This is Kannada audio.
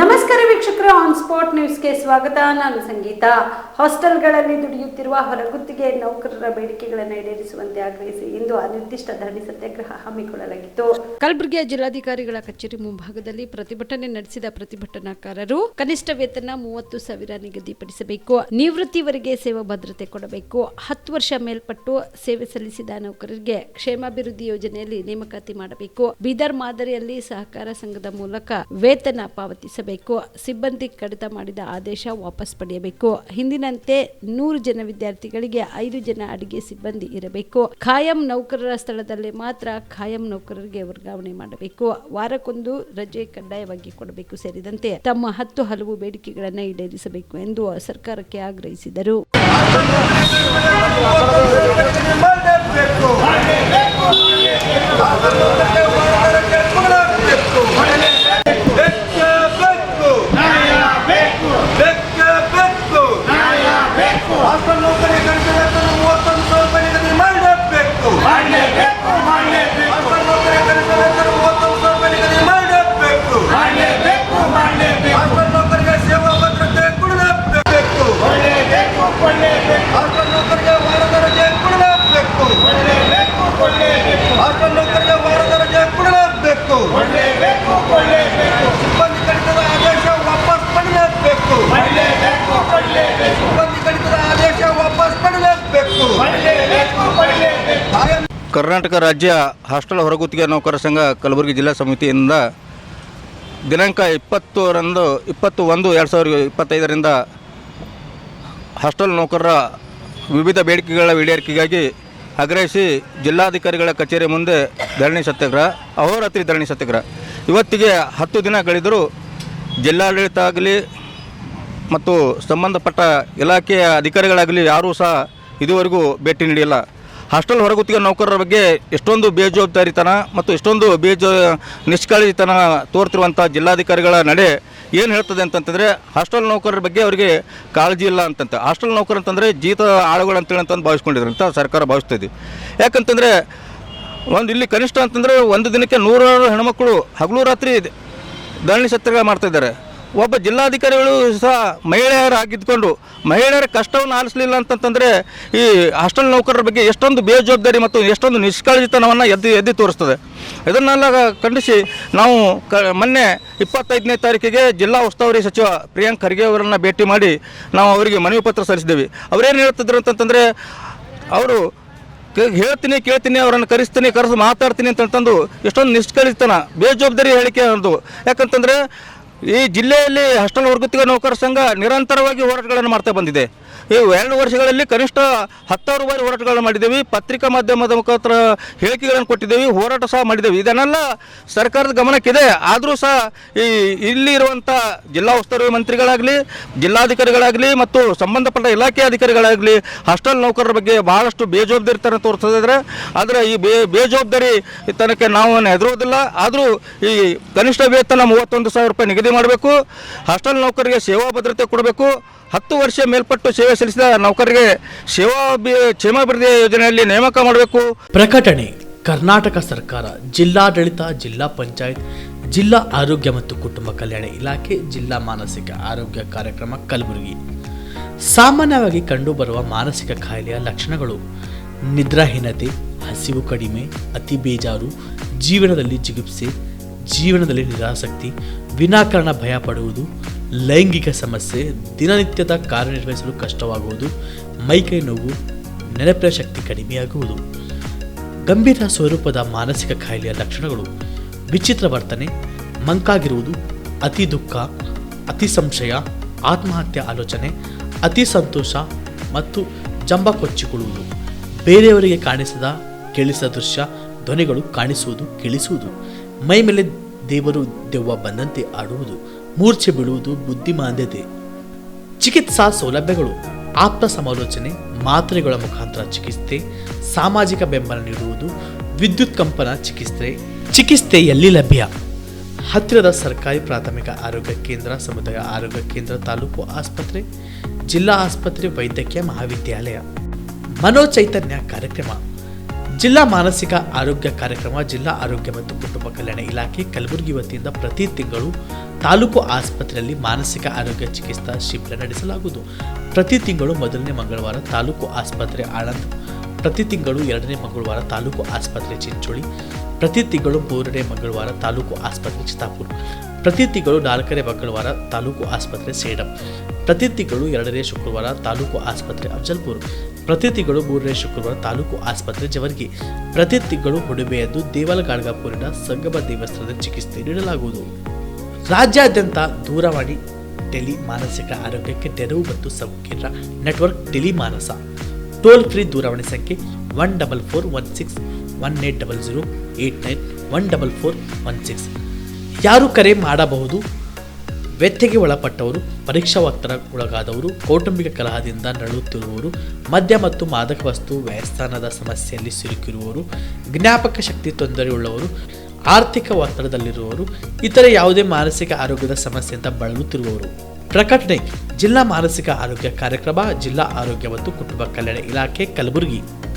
ನಮಸ್ಕಾರ ವೀಕ್ಷಕರು ಆನ್ ಸ್ಪಾಟ್ ನ್ಯೂಸ್ಗೆ ಸ್ವಾಗತ. ನಾನು ಸಂಗೀತ. ಹಾಸ್ಟೆಲ್ಗಳಲ್ಲಿ ದುಡಿಯುತ್ತಿರುವ ಹೊರಗುತ್ತಿಗೆ ನೌಕರರ ಬೇಡಿಕೆಗಳನ್ನು ಈಡೇರಿಸುವಂತೆ ಆಗ್ರಹಿಸಿ ಇಂದು ಅನಿರ್ದಿಷ್ಟ ಧರಣಿ ಸತ್ಯಾಗ್ರಹ ಹಮ್ಮಿಕೊಳ್ಳಲಾಗಿತ್ತು. ಕಲಬುರಗಿಯ ಜಿಲ್ಲಾಧಿಕಾರಿಗಳ ಕಚೇರಿ ಮುಂಭಾಗದಲ್ಲಿ ಪ್ರತಿಭಟನೆ ನಡೆಸಿದ ಪ್ರತಿಭಟನಾಕಾರರು ಕನಿಷ್ಠ ವೇತನ ಮೂವತ್ತು ಸಾವಿರ ನಿಗದಿಪಡಿಸಬೇಕು. ನಿವೃತ್ತಿವರೆಗೆ ಸೇವಾ ಭದ್ರತೆ ಕೊಡಬೇಕು. ಹತ್ತು ವರ್ಷ ಮೇಲ್ಪಟ್ಟು ಸೇವೆ ಸಲ್ಲಿಸಿದ ನೌಕರರಿಗೆ ಕ್ಷೇಮಾಭಿವೃದ್ಧಿ ಯೋಜನೆಯಲ್ಲಿ ನೇಮಕಾತಿ ಮಾಡಬೇಕು. ಬೀದರ್ ಮಾದರಿಯಲ್ಲಿ ಸಹಕಾರ ಸಂಘದ ಮೂಲಕ ವೇತನ ಪಾವತಿಸಬೇಕು. ಸಿಬ್ಬಂದಿ ಕಡಿತ ಮಾಡಿದ ಆದೇಶ ವಾಪಸ್ ಪಡೆಯಬೇಕು ಹಿಂದಿನಂತೆ ನೂರು ಜನ ವಿದ್ಯಾರ್ಥಿಗಳಿಗೆ ಐದು ಜನ ಅಡಿಗೆ ಸಿಬ್ಬಂದಿ ಇರಬೇಕು ಖಾಯಂ ನೌಕರರ ಸ್ಥಳದಲ್ಲಿ ಮಾತ್ರ ಖಾಯಂ ನೌಕರರಿಗೆ ವರ್ಗಾವಣೆ ಮಾಡಬೇಕು ವಾರಕ್ಕೊಂದು ರಜೆ ಕಡ್ಡಾಯವಾಗಿ ಕೊಡಬೇಕು ಸೇರಿದಂತೆ ತಮ್ಮ ಹತ್ತು ಹಲವು ಬೇಡಿಕೆಗಳನ್ನು ಈಡೇರಿಸಬೇಕು ಎಂದು ಸರ್ಕಾರಕ್ಕೆ ಆಗ್ರಹಿಸಿದರು ಭದ್ರತೆ ಕೊಡಲೇಬೇಕು ಹಾಸ್ಟೆಲ್ ನೌಕರಿಗೆ ವಾರದ ರಜೆ ಕೊಡಲೇಬೇಕು ಹಾಸ್ಟೆಲ್ ನೌಕರಿಗೆ ವಾರದ ರಜೆ ಕೊಡಲೇಬೇಕು ಸಿಬ್ಬಂದಿ ಕಡಿತದ ಆದೇಶ ವಾಪಸ್ ಪಡೆಯಲೇಬೇಕು ಸಿಬ್ಬಂದಿ ಕಡಿತದ ಆದೇಶ ವಾಪಸ್ ಪಡೆಯಲೇಬೇಕು ಕಾಯಂ ಕರ್ನಾಟಕ ರಾಜ್ಯ ಹಾಸ್ಟೆಲ್ ಹೊರಗುತ್ತಿಗೆ ನೌಕರ ಸಂಘ ಕಲಬುರಗಿ ಜಿಲ್ಲಾ ಸಮಿತಿಯಿಂದ ದಿನಾಂಕ ಇಪ್ಪತ್ತರಂದು ಇಪ್ಪತ್ತು ಒಂದು ಎರಡು ಸಾವಿರದ ಇಪ್ಪತ್ತೈದರಿಂದ ಹಾಸ್ಟೆಲ್ ನೌಕರರ ವಿವಿಧ ಬೇಡಿಕೆಗಳ ಈಡೇರಿಕೆಗಾಗಿ ಆಗ್ರಹಿಸಿ ಜಿಲ್ಲಾಧಿಕಾರಿಗಳ ಕಚೇರಿ ಮುಂದೆ ಧರಣಿ ಸತ್ಯಾಗ್ರಹ ಅಹೋರಾತ್ರಿ ಧರಣಿ ಸತ್ಯಾಗ್ರಹ. ಇವತ್ತಿಗೆ ಹತ್ತು ದಿನ ಕಳೆದರೂ ಜಿಲ್ಲಾಡಳಿತ ಆಗಲಿ ಮತ್ತು ಸಂಬಂಧಪಟ್ಟ ಇಲಾಖೆಯ ಅಧಿಕಾರಿಗಳಾಗಲಿ ಯಾರೂ ಸಹ ಇದುವರೆಗೂ ಭೇಟಿ ನೀಡಿಲ್ಲ. ಹಾಸ್ಟೆಲ್ ಹೊರಗುತ್ತಿಗೆ ನೌಕರರ ಬಗ್ಗೆ ಎಷ್ಟೊಂದು ಬೇಜವಾಬ್ದಾರಿತನ ಮತ್ತು ಎಷ್ಟೊಂದು ಬೇಜ ನಿಷ್ಕಾಳಜಿತನ ತೋರ್ತಿರುವಂಥ ಜಿಲ್ಲಾಧಿಕಾರಿಗಳ ನಡೆ ಏನು ಹೇಳ್ತದೆ ಅಂತಂತಂದರೆ ಹಾಸ್ಟೆಲ್ ನೌಕರರ ಬಗ್ಗೆ ಅವರಿಗೆ ಕಾಳಜಿ ಇಲ್ಲ ಅಂತಂತ. ಹಾಸ್ಟೆಲ್ ನೌಕರ ಅಂತಂದರೆ ಜೀತ ಆಳುಗಳು ಅಂತೇಳಿ ಅಂತಂದು ಭಾವಿಸ್ಕೊಂಡಿದ್ರು ಅಂತ ಸರ್ಕಾರ ಭಾವಿಸ್ತಾ ಇದೆ. ಯಾಕಂತಂದರೆ ಒಂದು ಇಲ್ಲಿ ಕನಿಷ್ಠ ಅಂತಂದರೆ ಒಂದು ದಿನಕ್ಕೆ ನೂರಾರು ಹೆಣ್ಮಕ್ಳು ಹಗಲು ರಾತ್ರಿ ಧರಣಿ ಸತ್ಯಾಗ್ರಹ ಮಾಡ್ತಾ ಇದ್ದಾರೆ. ಒಬ್ಬ ಜಿಲ್ಲಾಧಿಕಾರಿಗಳು ಸಹ ಮಹಿಳೆಯರಾಗಿದ್ದುಕೊಂಡು ಮಹಿಳೆಯರ ಕಷ್ಟವನ್ನು ಆಲಿಸಲಿಲ್ಲ ಅಂತಂತಂದರೆ ಈ ಹಾಸ್ಟೆಲ್ ನೌಕರರ ಬಗ್ಗೆ ಎಷ್ಟೊಂದು ಬೇಜವಾಬ್ದಾರಿ ಮತ್ತು ಎಷ್ಟೊಂದು ನಿಷ್ಕಾಳಜಿತನವನ್ನು ಎದ್ದು ಎದ್ದು ತೋರಿಸ್ತದೆ. ಇದನ್ನೆಲ್ಲ ಖಂಡಿಸಿ ನಾವು ಕ ಮೊನ್ನೆ ಇಪ್ಪತ್ತೈದನೇ ತಾರೀಕಿಗೆ ಜಿಲ್ಲಾ ಉಸ್ತುವಾರಿ ಸಚಿವ ಪ್ರಿಯಾಂಕ್ ಖರ್ಗೆ ಅವರನ್ನು ಭೇಟಿ ಮಾಡಿ ನಾವು ಅವರಿಗೆ ಮನವಿ ಪತ್ರ ಸಲ್ಲಿಸಿದ್ದೇವೆ. ಅವರೇನು ಹೇಳ್ತಿದ್ರು ಅಂತಂತಂದರೆ ಅವರು ಹೇಳ್ತೀನಿ ಕೇಳ್ತೀನಿ ಅವರನ್ನು ಕರೆಸ್ತೀನಿ ಕರೆಸಿ ಮಾತಾಡ್ತೀನಿ ಅಂತಂತಂದು ಎಷ್ಟೊಂದು ನಿಷ್ಕಳಿತನ ಬೇಜವಾಬ್ದಾರಿ ಹೇಳಿಕೆ ಅನ್ನೋದು ಯಾಕಂತಂದರೆ ಈ ಜಿಲ್ಲೆಯಲ್ಲಿ ಹಾಸ್ಟೆಲ್ ಹೊರಗುತ್ತಿಗೆ ನೌಕರ ಸಂಘ ನಿರಂತರವಾಗಿ ಹೋರಾಟಗಳನ್ನು ಮಾಡ್ತಾ ಬಂದಿದೆ. ಈ ಎರಡು ವರ್ಷಗಳಲ್ಲಿ ಕನಿಷ್ಠ ಹತ್ತಾರು ಬಾರಿ ಹೋರಾಟಗಳನ್ನು ಮಾಡಿದ್ದೇವೆ. ಪತ್ರಿಕಾ ಮಾಧ್ಯಮದ ಮುಖಾಂತರ ಹೇಳಿಕೆಗಳನ್ನು ಕೊಟ್ಟಿದ್ದೇವೆ. ಹೋರಾಟ ಸಹ ಮಾಡಿದ್ದೇವೆ. ಇದನ್ನೆಲ್ಲ ಸರ್ಕಾರದ ಗಮನಕ್ಕಿದೆ. ಆದರೂ ಸಹ ಈ ಇಲ್ಲಿ ಇರುವಂಥ ಜಿಲ್ಲಾ ಉಸ್ತುವಾರಿ ಮಂತ್ರಿಗಳಾಗಲಿ, ಜಿಲ್ಲಾಧಿಕಾರಿಗಳಾಗಲಿ ಮತ್ತು ಸಂಬಂಧಪಟ್ಟ ಇಲಾಖೆ ಅಧಿಕಾರಿಗಳಾಗಲಿ ಹಾಸ್ಟೆಲ್ ನೌಕರರ ಬಗ್ಗೆ ಬಹಳಷ್ಟು ಬೇಜವಾಬ್ದಾರಿತನ ತೋರಿಸ್ತಿದ್ದಾರೆ ಆದರೆ ಈ ಬೇ ಬೇಜವಾಬ್ದಾರಿ ತನಕ್ಕೆ ನಾವು ಹೆದರೋದಿಲ್ಲ ಆದರೂ ಈ ಕನಿಷ್ಠ ವೇತನ ಮೂವತ್ತೊಂದು ಸಾವಿರ ರೂಪಾಯಿ ನಿಗದಿ ಮಾಡಬೇಕು. ಹಾಸ್ಟೆಲ್ ನೌಕರರಿಗೆ ಸೇವಾ ಭದ್ರತೆ ಕೊಡಬೇಕು. ಹತ್ತು ವರ್ಷ ಮೇಲ್ಪಟ್ಟು ಸೇವೆ ಸಲ್ಲಿಸಿದ ನೌಕರರಿಗೆ ಸೇವಾ ಕ್ಷೇಮಾಭಿವೃದ್ಧಿ ಯೋಜನೆಯಲ್ಲಿ ನೇಮಕ ಮಾಡಬೇಕು. ಪ್ರಕಟಣೆ, ಕರ್ನಾಟಕ ಸರ್ಕಾರ, ಜಿಲ್ಲಾಡಳಿತ, ಜಿಲ್ಲಾ ಪಂಚಾಯತ್, ಜಿಲ್ಲಾ ಆರೋಗ್ಯ ಮತ್ತು ಕುಟುಂಬ ಕಲ್ಯಾಣ ಇಲಾಖೆ, ಜಿಲ್ಲಾ ಮಾನಸಿಕ ಆರೋಗ್ಯ ಕಾರ್ಯಕ್ರಮ, ಕಲಬುರಗಿ. ಸಾಮಾನ್ಯವಾಗಿ ಕಂಡುಬರುವ ಮಾನಸಿಕ ಕಾಯಿಲೆಯ ಲಕ್ಷಣಗಳು ನಿದ್ರಾಹೀನತೆ, ಹಸಿವು ಕಡಿಮೆ, ಅತಿ ಬೇಜಾರು, ಜೀವನದಲ್ಲಿ ಜಿಗುಪ್ಸೆ ಜೀವನದಲ್ಲಿ ನಿರಾಸಕ್ತಿ, ವಿನಾಕಾರಣ ಭಯ ಪಡುವುದು, ಲೈಂಗಿಕ ಸಮಸ್ಯೆ, ದಿನನಿತ್ಯದ ಕಾರ್ಯನಿರ್ವಹಿಸಲು ಕಷ್ಟವಾಗುವುದು ಮೈಕೈ ನೋವು, ನೆನಪಿನ ಶಕ್ತಿ ಕಡಿಮೆಯಾಗುವುದು. ಗಂಭೀರ ಸ್ವರೂಪದ ಮಾನಸಿಕ ಕಾಯಿಲೆಯ ಲಕ್ಷಣಗಳು, ವಿಚಿತ್ರ ವರ್ತನೆ, ಮಂಕಾಗಿರುವುದು, ಅತಿ ದುಃಖ, ಅತಿ ಸಂಶಯ, ಆತ್ಮಹತ್ಯೆ ಆಲೋಚನೆ, ಅತಿ ಸಂತೋಷ ಮತ್ತು ಜಂಬ ಕೊಚ್ಚಿಕೊಳ್ಳುವುದು. ಬೇರೆಯವರಿಗೆ ಕಾಣಿಸದ, ಕೇಳಿಸದ ದೃಶ್ಯ, ಧ್ವನಿಗಳು ಕಾಣಿಸುವುದು, ಕೇಳಿಸುವುದು. ಮೈ ಮೇಲೆ ದೇವರು ದೆವ್ವ ಬಂದಂತೆ ಆಡುವುದು, ಮೂರ್ಛೆ ಬೀಳುವುದು ಬುದ್ಧಿಮಾಂದ್ಯತೆ. ಚಿಕಿತ್ಸಾ ಸೌಲಭ್ಯಗಳು, ಆಪ್ತ ಸಮಾಲೋಚನೆ, ಮಾತ್ರೆಗಳ ಮುಖಾಂತರ ಚಿಕಿತ್ಸೆ, ಸಾಮಾಜಿಕ ಬೆಂಬಲ ನೀಡುವುದು, ವಿದ್ಯುತ್ ಕಂಪನ ಚಿಕಿತ್ಸೆ ಚಿಕಿತ್ಸೆ ಎಲ್ಲಿ ಲಭ್ಯ? ಹತ್ತಿರದ ಸರ್ಕಾರಿ ಪ್ರಾಥಮಿಕ ಆರೋಗ್ಯ ಕೇಂದ್ರ, ಸಮುದಾಯ ಆರೋಗ್ಯ ಕೇಂದ್ರ, ತಾಲೂಕು ಆಸ್ಪತ್ರೆ, ಜಿಲ್ಲಾ ಆಸ್ಪತ್ರೆ, ವೈದ್ಯಕೀಯ ಮಹಾವಿದ್ಯಾಲಯ. ಮನೋಚೈತನ್ಯ ಕಾರ್ಯಕ್ರಮ. ಜಿಲ್ಲಾ ಮಾನಸಿಕ ಆರೋಗ್ಯ ಕಾರ್ಯಕ್ರಮ, ಜಿಲ್ಲಾ ಆರೋಗ್ಯ ಮತ್ತು ಕುಟುಂಬ ಕಲ್ಯಾಣ ಇಲಾಖೆ ಕಲಬುರಗಿ ವತಿಯಿಂದ ಪ್ರತಿ ತಿಂಗಳು ತಾಲೂಕು ಆಸ್ಪತ್ರೆಯಲ್ಲಿ ಮಾನಸಿಕ ಆರೋಗ್ಯ ಚಿಕಿತ್ಸಾ ಶಿಬಿರ ನಡೆಸಲಾಗುವುದು. ಪ್ರತಿ ತಿಂಗಳು ಮೊದಲನೇ ಮಂಗಳವಾರ ತಾಲೂಕು ಆಸ್ಪತ್ರೆ ಆಳಂದ್, ಪ್ರತಿ ತಿಂಗಳು ಎರಡನೇ ಮಂಗಳವಾರ ತಾಲೂಕು ಆಸ್ಪತ್ರೆ ಚಿಂಚೋಳಿ, ಪ್ರತಿ ತಿಂಗಳು ಮೂರನೇ ಮಂಗಳವಾರ ತಾಲೂಕು ಆಸ್ಪತ್ರೆ ಚಿತ್ತಾಪುರ, ಪ್ರತಿ ತಿಂಗಳು ನಾಲ್ಕನೇ ಮಂಗಳವಾರ ತಾಲೂಕು ಆಸ್ಪತ್ರೆ ಸೇಡಂ, ಪ್ರತಿ ತಿಂಗಳು ಎರಡನೇ ಶುಕ್ರವಾರ ತಾಲೂಕು ಆಸ್ಪತ್ರೆ ಅಫಜಲ್ಪುರ್ ಪ್ರತಿ ತಿಂಗಳು ಮೂರನೇ ಶುಕ್ರವಾರ ತಾಲೂಕು ಆಸ್ಪತ್ರೆ ಜವರ್ಗಿ. ಪ್ರತಿ ತಿಂಗಳು ಹುಡುಬೆಯದ್ದು ದೇವಲಗಾಡ್ಗಾಪುರಿನ ಸಂಗಮ ದೇವಸ್ಥಾನದ ಚಿಕಿತ್ಸೆ ನೀಡಲಾಗುವುದು. ರಾಜ್ಯಾದ್ಯಂತ ದೂರವಾಣಿ, ಟೆಲಿ ಮಾನಸಿಕ ಆರೋಗ್ಯಕ್ಕೆ ನೆರವು ಮತ್ತು ಸಂಕೀರ್ಣ network tele Manas toll free ದೂರವಾಣಿ ಸಂಖ್ಯೆ one double four one six one eight double zero eight nine one double four one six. ಯಾರು ಕರೆ ಮಾಡಬಹುದು? ವ್ಯತ್ಯೆಗೆ ಒಳಪಟ್ಟವರು ಪರೀಕ್ಷಾ ಒಳಗಾದವರು, ಕೌಟುಂಬಿಕ ಕಲಹದಿಂದ ನರಳುತ್ತಿರುವವರು, ಮದ್ಯ ಮತ್ತು ಮಾದಕ ವಸ್ತು ವ್ಯಯಸ್ಥಾನದ ಸಮಸ್ಯೆಯಲ್ಲಿ ಸಿಲುಕಿರುವವರು, ಜ್ಞಾಪಕ ಶಕ್ತಿ ತೊಂದರೆಯುಳ್ಳವರು, ಆರ್ಥಿಕ ಒತ್ತಡದಲ್ಲಿರುವವರು, ಇತರೆ ಯಾವುದೇ ಮಾನಸಿಕ ಆರೋಗ್ಯದ ಸಮಸ್ಯೆಯಿಂದ ಬಳಲುತ್ತಿರುವವರು. ಪ್ರಕಟಣೆ, ಜಿಲ್ಲಾ ಮಾನಸಿಕ ಆರೋಗ್ಯ ಕಾರ್ಯಕ್ರಮ, ಜಿಲ್ಲಾ ಆರೋಗ್ಯ ಮತ್ತು ಕುಟುಂಬ ಕಲ್ಯಾಣ ಇಲಾಖೆ, ಕಲಬುರಗಿ.